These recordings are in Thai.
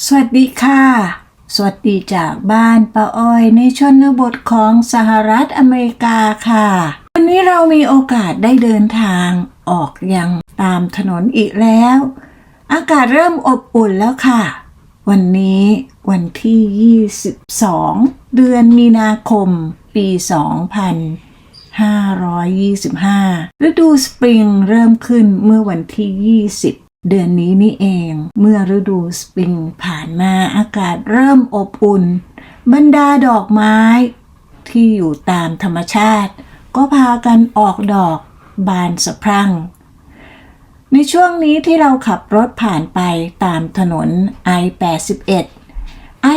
สวัสดีค่ะ สวัสดีจากบ้านป้าอ้อยในชนบทของสหรัฐอเมริกาค่ะ วันนี้เรามีโอกาสได้เดินทางออกยังตามถนนอีกแล้ว อากาศเริ่มอบอุ่นแล้วค่ะ วันนี้วันที่ 22 เดือนมีนาคม ปี2525 ฤดูสปริงเริ่มขึ้นเมื่อวันที่20 เดือนนี้นี่เอง เมื่อฤดูสปริงผ่านมาอากาศเริ่มอบอุ่น บรรดาดอกไม้ ที่อยู่ตามธรรมชาติ ก็พากันออกดอกบานสะพรั่ง ในช่วงนี้ที่เราขับรถผ่านไปตามถนน I81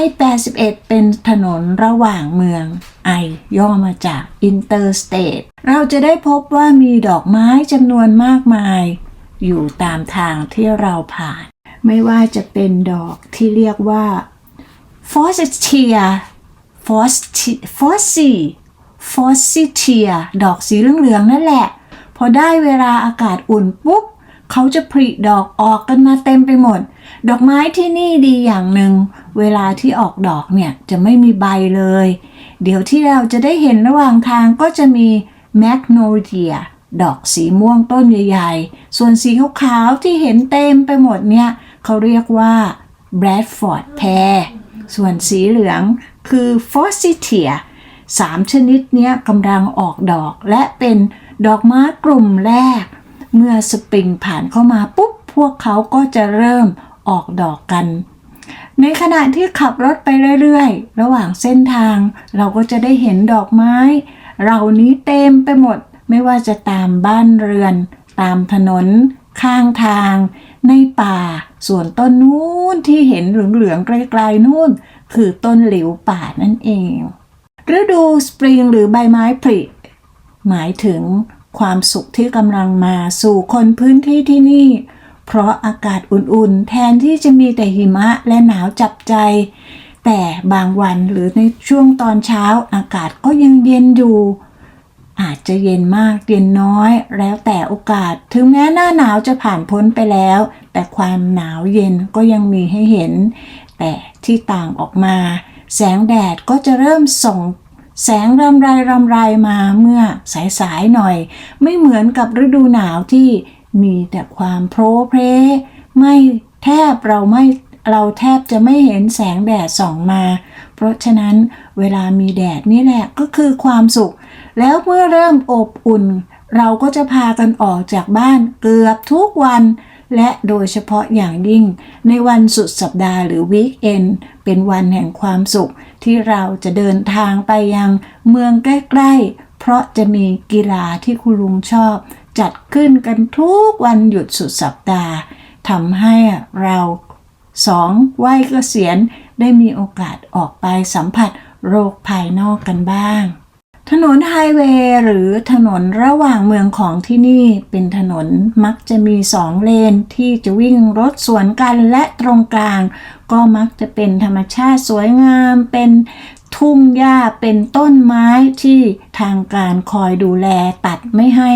I81 เป็นถนนระหว่างเมือง I ย่อมาจาก Interstate เราจะได้พบว่ามีดอกไม้จำนวนมากมาย อยู่ตามทางที่เราผ่าน ไม่ว่าจะเป็นดอกที่เรียกว่า Forsythia Fossi Forsythia ดอกสีเหลืองๆนั่นแหละ พอได้เวลาอากาศอุ่นปุ๊บเขาจะผลิดอกออกกันมาเต็มไปหมด ดอกไม้ที่นี่ดีอย่างหนึ่ง เวลาที่ออกดอกเนี่ยจะไม่มีใบเลย เดี๋ยวที่เราจะได้เห็นระหว่างทางก็จะมีแมกโนเลีย ดอกสีม่วงต้นใหญ่ๆ ส่วนสีขาวๆที่เห็นเต็มไปหมดเนี่ยเขาเรียกว่า Bradford pear ส่วนสีเหลืองคือ Forsythia สามชนิดเนี้ยกำลังออกดอกและเป็นดอกไม้กลุ่มแรก เมื่อสปริงผ่านเข้ามาปุ๊บ พวกเขาก็จะเริ่มออกดอกกัน ในขณะที่ขับรถไปเรื่อยๆ ระหว่างเส้นทาง เราก็จะได้เห็นดอกไม้ เหล่านี้เต็มไปหมด ไม่ว่าจะตามบ้านเรือน ตามถนน ข้างทาง ในป่า ส่วนต้นนู้นที่เห็นเหลืองๆไกลๆนู่น คือต้นหลิวป่านั่นเอง ฤดูสปริงหรือใบไม้ผลิหมายถึงความสุขที่กำลังมาสู่คนพื้นที่ที่นี่ เพราะอากาศอุ่นๆ แทนที่จะมีแต่หิมะและหนาวจับใจ แต่บางวันหรือในช่วงตอนเช้าอากาศก็ยังเย็นอยู่ อาจจะเย็นมากเย็นน้อย แล้วแต่โอกาส ถึงแม้หน้าหนาวจะผ่านพ้นไปแล้ว แต่ความหนาวเย็นก็ยังมีให้เห็น แต่ที่ต่างออกมา แสงแดดก็จะเริ่มส่งแสงรำไรรำไรมาเมื่อสายๆหน่อย ไม่เหมือนกับฤดูหนาวที่มีแต่ความโพรเพรไม่แทบเราไม่เราแทบจะไม่เห็นแสงแดดส่องมา เพราะฉะนั้นเวลามีแดดนี่แหละก็คือความสุข แล้วเมื่อเริ่มอบอุ่น เราก็จะพากันออกจากบ้านเกือบทุกวัน และโดยเฉพาะอย่างยิ่ง ในวันสุดสัปดาห์หรือวีคเอนเป็นวันแห่งความสุข ที่เราจะเดินทางไปยังเมืองใกล้ๆ เพราะจะมีกีฬาที่คุณลุงชอบ จัดขึ้นกันทุกวันหยุดสุดสัปดาห์ทำให้เราสองวัยเกษียณได้มีโอกาสออกไปสัมผัสโลกภายนอกกันบ้าง ถนนไฮเวย์หรือถนนระหว่างเมืองของที่นี่เป็นถนนมักจะมีสองเลนที่จะวิ่งรถสวนกันและตรงกลาง ก็มักจะเป็นธรรมชาติสวยงาม เป็นทุ่งหญ้าเป็นต้นไม้ที่ทางการคอยดูแลตัดไม่ให้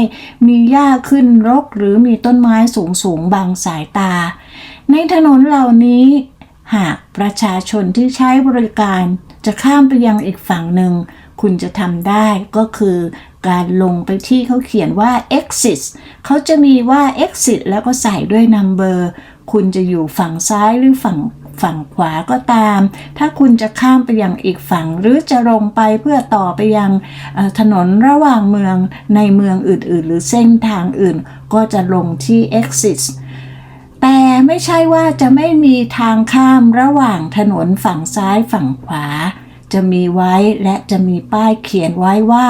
มีหญ้าขึ้นรกหรือมีต้นไม้สูงสูงบังสายตา ในถนนเหล่านี้หากประชาชนที่ใช้บริการ จะข้ามไปยังอีกฝั่งหนึ่ง คุณจะทำได้ก็คือการลงไปที่เขาเขียนว่า exit เขาจะมีว่า exit แล้วก็ใส่ด้วย number คุณจะอยู่ฝั่งซ้ายหรือฝั่งฝั่งขวาก็ตาม ถ้าคุณจะข้ามไปยังอีกฝั่ง หรือจะลงไปเพื่อต่อไปยังถนนระหว่างเมืองในเมืองอื่น ๆ หรือเส้นทางอื่น ก็จะลงที่ exit แต่ไม่ใช่ว่าจะไม่มีทางข้ามระหว่างถนนฝั่งซ้ายฝั่งขวา จะมีไว้และจะมีป้ายเขียนไว้ว่า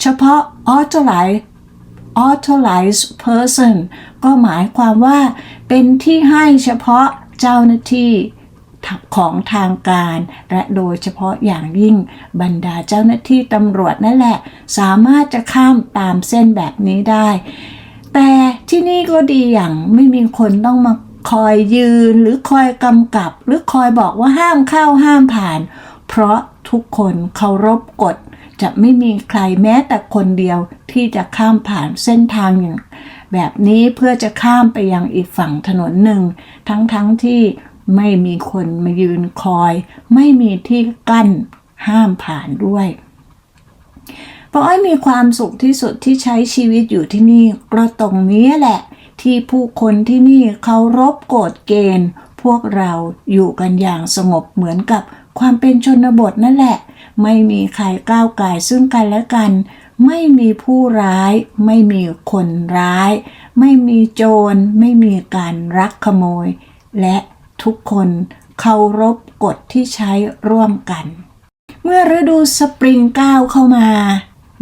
เฉพาะ authorized authorized person ก็หมายความว่า เป็นที่ให้เฉพาะเจ้าหน้าที่ของทางการ และโดยเฉพาะอย่างยิ่งบรรดาเจ้าหน้าที่ตำรวจนั่นแหละ สามารถจะข้ามตามเส้นแบบนี้ได้ แต่ที่นี่ก็ดีอย่างไม่มีคนต้องมาคอยยืนหรือคอยกำกับ หรือคอยบอกว่าห้ามเข้าห้ามผ่าน เพราะทุกคนเคารพกฎ จะไม่มีใครแม้แต่คนเดียวที่จะข้ามผ่านเส้นทางอย่างแบบนี้เพื่อจะข้ามไปยังอีกฝั่งถนนหนึ่ง ทั้งๆทที่ไม่มีคนมายืนคอย ไม่มีที่กั้นห้ามผ่านด้วย ป้าอ้อยมีความสุขที่สุดที่ใช้ชีวิตอยู่ที่นี่ก็ตรงนี้แหละ ที่ผู้คนที่นี่เคารพกฎเกณฑ์ พวกเราอยู่กันอย่างสงบเหมือนกับความเป็นชนบทนั่นแหละ ไม่มีใครก้าวไก่ซึ่งกันและกัน ไม่มีผู้ร้าย ไม่มีคนร้าย ไม่มีโจร ไม่มีการรักขโมย และทุกคนเคารพกฎที่ใช้ร่วมกัน เมื่อฤดูสปริงก้าวเข้ามา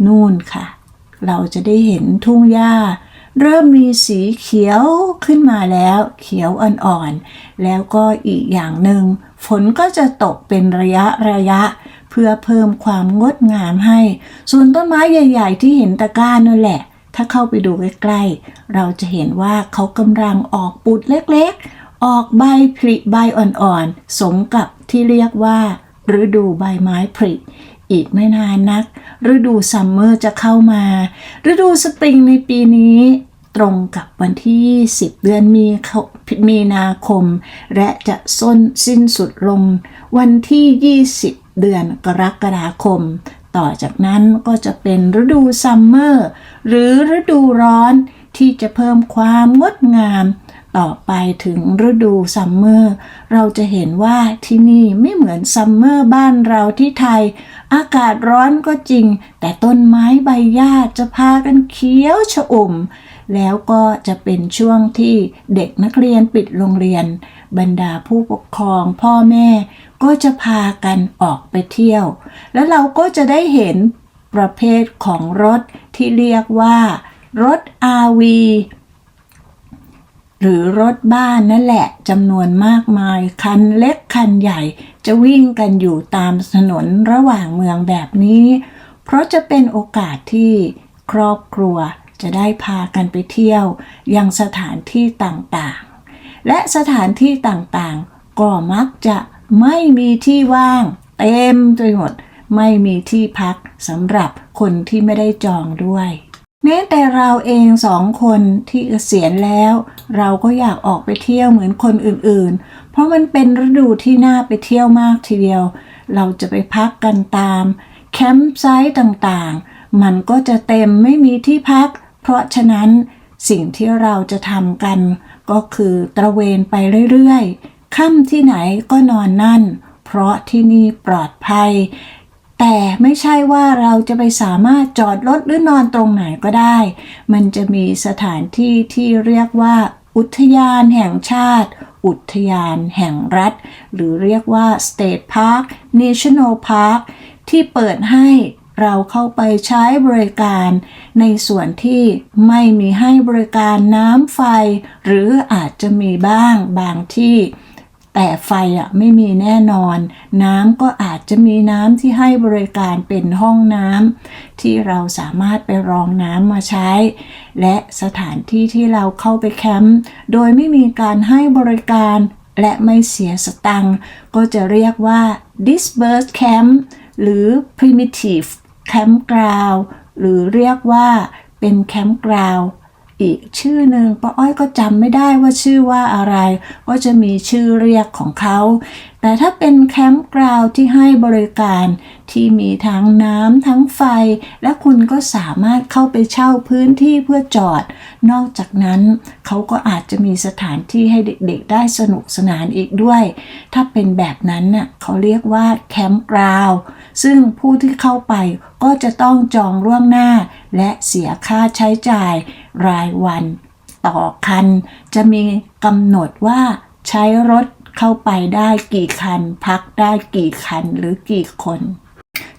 นู่นค่ะ เราจะได้เห็นทุ่งหญ้า เริ่มมีสีเขียวขึ้นมาแล้ว เขียวอ่อนๆ แล้วก็อีกอย่างหนึ่งฝนก็จะตกเป็นระยะระยะ เพื่อเพิ่มความงดงามให้ ส่วนต้นไม้ใหญ่ ๆ ที่เห็นตะกร้านั่นแหละ ถ้าเข้าไปดูใกล้ๆ เราจะเห็นว่าเขากำลังออกปุดเล็กๆ ออกใบผลิใบอ่อนๆ สมกับที่เรียกว่าฤดูใบไม้ผลิ อีกไม่นานนัก ฤดูซัมเมอร์จะเข้ามา ฤดูสปริงในปีนี้ตรงกับวันที่20เดือนมีมีนาคม และจะส้นสิ้นสุดลง วันที่ 20 เดือนกรกฎาคม ต่อจากนั้นก็จะเป็นฤดูซัมเมอร์หรือฤดูร้อนที่จะเพิ่มความงดงาม ต่อไปถึงฤดูซัมเมอร์เราจะเห็นว่าที่นี่ไม่เหมือนซัมเมอร์บ้านเราที่ไทย อากาศร้อนก็จริง แต่ต้นไม้ใบหญ้าจะพากันเขียวชอุ่ม แล้วก็จะเป็นช่วงที่เด็กนักเรียนปิดโรงเรียน บรรดาผู้ปกครองพ่อแม่ ก็จะพากันออกไปเที่ยว แล้วเราก็จะได้เห็นประเภทของรถที่เรียกว่า รถ RV หรือรถบ้านนั่นแหละจำนวนมากมาย คันเล็กคันใหญ่ จะวิ่งกันอยู่ตามถนนระหว่างเมืองแบบนี้ เพราะจะเป็นโอกาสที่ครอบครัวจะได้พากันไปเที่ยว ยังสถานที่ต่างๆ และสถานที่ต่างๆ ก็มักจะไม่มีที่ว่างเต็มไปหมด ไม่มีที่พักสำหรับคนที่ไม่ได้จองด้วย แม้แต่เราเองสองคนที่เกษียณแล้ว เราก็อยากออกไปเที่ยวเหมือนคนอื่นๆ เพราะมันเป็นฤดูที่น่าไปเที่ยวมากทีเดียว เราจะไปพักกันตามแคมป์ไซต์ต่างๆ มันก็จะเต็มไม่มีที่พัก เพราะฉะนั้นสิ่งที่เราจะทำกัน ก็คือตระเวนไปเรื่อยๆค่ำที่ไหนก็นอนนั่น เพราะที่นี่ปลอดภัย แต่ไม่ใช่ว่าเราจะไปสามารถจอดรถหรือนอนตรงไหนก็ได้ มันจะมีสถานที่ที่เรียกว่า อุทยานแห่งชาติ อุทยานแห่งรัฐ หรือเรียกว่า State Park National Park ที่เปิดให้เราเข้าไปใช้บริการ ในส่วนที่ไม่มีให้บริการน้ำไฟ หรืออาจจะมีบ้างบางที่ แต่ไฟอะไม่มีแน่นอน น้ำก็อาจจะมีน้ำที่ให้บริการเป็นห้องน้ำที่เราสามารถไปรองน้ำมาใช้ และสถานที่ที่เราเข้าไปแคมป์โดยไม่มีการให้บริการและไม่เสียสตังค์ก็จะเรียกว่า dispersed camp หรือ primitive campground หรือเรียกว่าเป็น campground อีกชื่อหนึ่งป้าอ้อยก็จำไม่ได้ว่าชื่อว่าอะไร ก็จะมีชื่อเรียกของเขา แต่ถ้าเป็นแคมป์กราวที่ให้บริการที่มีทั้งน้ำทั้งไฟ และคุณก็สามารถเข้าไปเช่าพื้นที่เพื่อจอด นอกจากนั้นเขาก็อาจจะมีสถานที่ให้เด็กๆ ได้สนุกสนานอีกด้วย ถ้าเป็นแบบนั้นน่ะเขาเรียกว่าแคมป์กราวซึ่งผู้ที่เข้าไปก็จะต้องจองล่วงหน้าและเสียค่าใช้จ่าย รายวันต่อคัน จะมีกำหนดว่าใช้รถเข้าไปได้กี่คัน พักได้กี่คันหรือกี่คน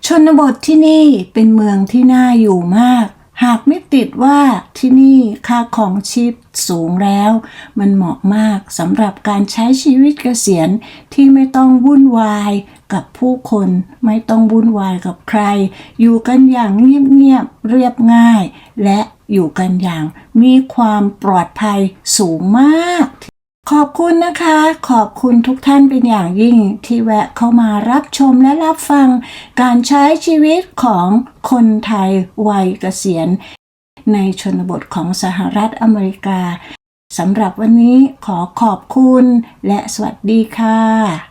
ชนบทที่นี่เป็นเมืองที่น่าอยู่มาก หากไม่ติดว่าที่นี่ค่าของชีพสูงแล้ว มันเหมาะมากสำหรับการใช้ชีวิตเกษียณที่ไม่ต้องวุ่นวายกับผู้คน ไม่ต้องวุ่นวายกับใคร อยู่กันอย่างเงียบๆเรียบง่าย และอยู่กันอย่างมีความปลอดภัยสูงมาก ขอบคุณนะคะ ขอบคุณทุกท่านเป็นอย่างยิ่งที่แวะเข้ามารับชมและรับฟัง การใช้ชีวิตของคนไทยวัยเกษียณ ในชนบทของสหรัฐอเมริกาสำหรับวันนี้ขอขอบคุณและสวัสดีค่ะ